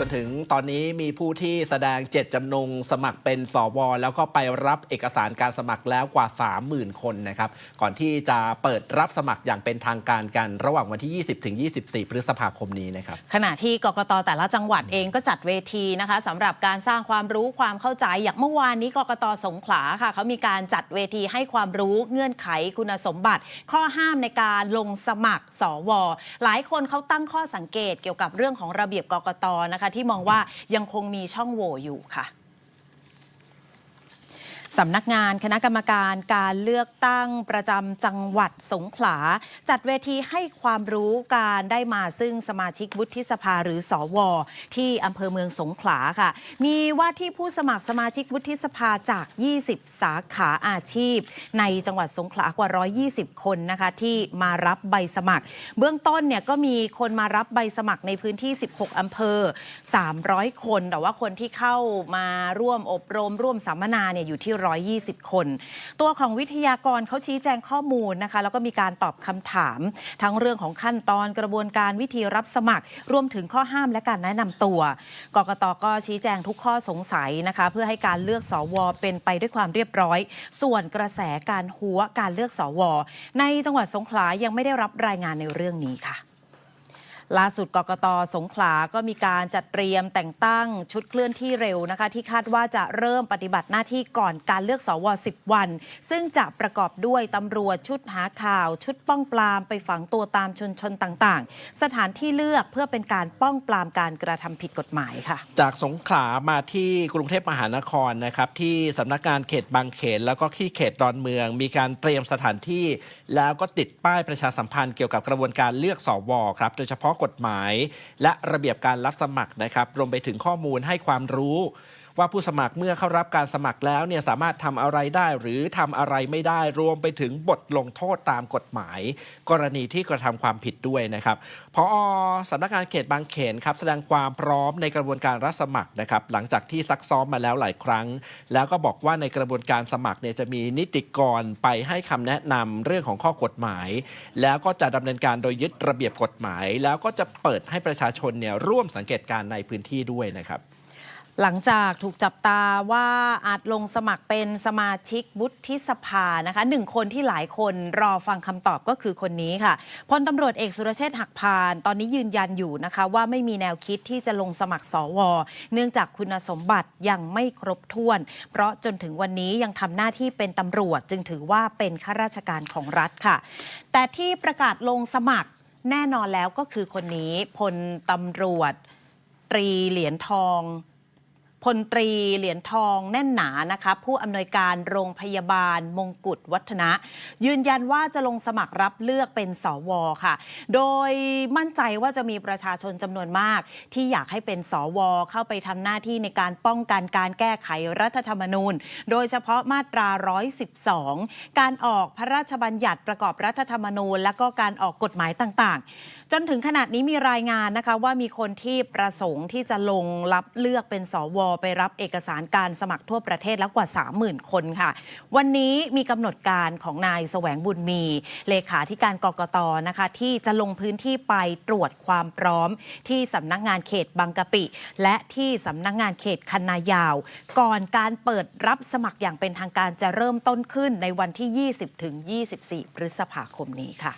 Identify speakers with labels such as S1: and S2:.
S1: จนถึงตอนนี้มีผู้ที่แสดงเจตจำนงสมัครเป็นสวแล้วก็ไปรับเอกสารการสมัครแล้วกว่า 30,000 คนนะครับ ก่อนที่จะเปิดรับสมัครอย่างเป็นทางการกัน ระหว่างวันที่ 20 ถึง 24 พฤษภาคมนี้นะครับ
S2: ขณะที่กกตแต่ละจังหวัดเองก็จัดเวทีนะคะสำหรับการสร้างความรู้ความเข้าใจอย่างเมื่อวานนี้กกตสงขลาค่ะเขามีการจัดเวทีให้ความรู้เงื่อนไขคุณสมบัติ ข้อห้ามในการลงสมัครสว หลายคนเขาตั้งข้อสังเกตเกี่ยวกับเรื่องของระเบียบกกตนะคะที่มองว่ายังคงมีช่องโหว่อยู่ค่ะ สำนักงานคณะกรรมการการเลือกตั้งประจำจังหวัดสงขลา จัดเวทีให้ความรู้การได้มาซึ่งสมาชิกวุฒิสภาหรือสอวอที่อำเภอเมืองสงขลาค่ะ มีว่าที่ผู้สมัครสมาชิกวุฒิสภาจาก 20 สาขาอาชีพ ในจังหวัดสงขลากว่า 120 คนนะคะที่มารับใบสมัคร เบื้องต้นเนี่ยก็มีคนมารับใบสมัครในพื้นที่ 16 อำเภอ 300 คน แต่ว่าคนที่เข้ามาร่วมอบรมร่วมสัมมนาเนี่ยอยู่ที่120 คน ตัวของวิทยากรเขาชี้แจงข้อมูลนะคะ แล้วก็มีการตอบคำถาม ทั้งเรื่องของขั้นตอนกระบวนการวิธีรับสมัคร รวมถึงข้อห้ามและการแนะนำตัว กกตก็ชี้แจงทุกข้อสงสัยนะคะ เพื่อให้การเลือกสวเป็นไปด้วยความเรียบร้อย ส่วนกระแสการหัวการเลือกสวในจังหวัดสงขลายังไม่ได้รับรายงานในเรื่องนี้ค่ะ ล่าสุดกกตสงขลาก็มีการจัดเตรียมแต่งตั้งชุดเคลื่อนที่เร็วนะคะ ที่คาดว่าจะเริ่มปฏิบัติหน้าที่ก่อนการเลือกสว 10 วัน ซึ่งจะประกอบด้วยตำรวจชุดหาข่าว ชุดป้องปรามไปฝังตัวตามชนชนต่างๆ สถานที่เลือกเพื่อเป็นการป้องปรามการกระทำผิดกฎหมายค่ะ
S1: จากสงขลามาที่กรุงเทพมหานครนะครับที่สำนักงานเขตบางเขน แล้วก็ที่เขตดอนเมือง มีการเตรียมสถานที่ แล้วก็ติดป้ายประชาสัมพันธ์เกี่ยวกับกระบวนการเลือกสวครับโดยเฉพาะกฎหมาย และระเบียบการรับสมัครนะครับ รวมไปถึงข้อมูลให้ความรู้ ว่าผู้สมัครเมื่อเข้ารับการสมัครแล้วเนี่ยสามารถทำอะไรได้หรือทำอะไรไม่ได้รวมไปถึงบทลงโทษตามกฎหมาย กรณีที่กระทำความผิดด้วยนะครับพอสำนักงานเขตบางเขนครับแสดงความพร้อมในกระบวนการรับสมัครนะครับหลังจากที่ซักซ้อมมาแล้วหลายครั้ง แล้วก็บอกว่าในกระบวนการสมัครเนี่ยจะมีนิติกรไปให้คำแนะนำเรื่องของข้อกฎหมาย แล้วก็จะดำเนินการโดยยึดระเบียบกฎหมาย แล้วก็จะเปิดให้ประชาชนเนี่ยร่วมสังเกตการณ์ในพื้นที่ด้วยนะครับ
S2: หลังจากถูกจับตาว่าอาจลงสมัครเป็นสมาชิกวุฒิสภานะคะหนึ่งคนที่หลายคนรอฟังคำตอบก็คือคนนี้ค่ะพลตำรวจเอกสุรเชษฐ์หักพาน ตอนนี้ยืนยันอยู่นะคะ ว่าไม่มีแนวคิดที่จะลงสมัครสว เนื่องจากคุณสมบัติยังไม่ครบถ้วน เพราะจนถึงวันนี้ยังทำหน้าที่เป็นตำรวจ จึงถือว่าเป็นข้าราชการของรัฐค่ะ แต่ที่ประกาศลงสมัครแน่นอนแล้วก็คือคนนี้พลตำรวจ ตรีเหรียญทอง พลตรีเหรียญทองแน่นหนานะคะผู้อำนวยการโรงพยาบาลมงกุฎวัฒนะ ยืนยันว่าจะลงสมัครรับเลือกเป็นสวค่ะ โดยมั่นใจว่าจะมีประชาชนจำนวนมาก ที่อยากให้เป็นสวเข้าไปทำหน้าที่ในการป้องกันการแก้ไขรัฐธรรมนูญ โดยเฉพาะมาตรา 112 การออกพระราชบัญญัติประกอบรัฐธรรมนูญ และก็การออกกฎหมายต่างๆจนถึงขนาดนี้มีรายงานนะคะว่ามีคนที่ประสงค์ที่จะลงรับเลือกเป็นสวไปรับเอกสารการสมัครทั่วประเทศแล้วกว่า 30,000 คนค่ะ วันนี้มีกำหนดการของนายแสวงบุญมี เลขาธิการกกตนะคะ ที่จะลงพื้นที่ไปตรวจความพร้อม ที่สำนักงานเขตบางกะปิ และที่สำนักงานเขตคันนายาว ก่อนการเปิดรับสมัครอย่างเป็นทางการจะเริ่มต้นขึ้นในวันที่ 20-24 พฤษภาคมนี้ค่ะ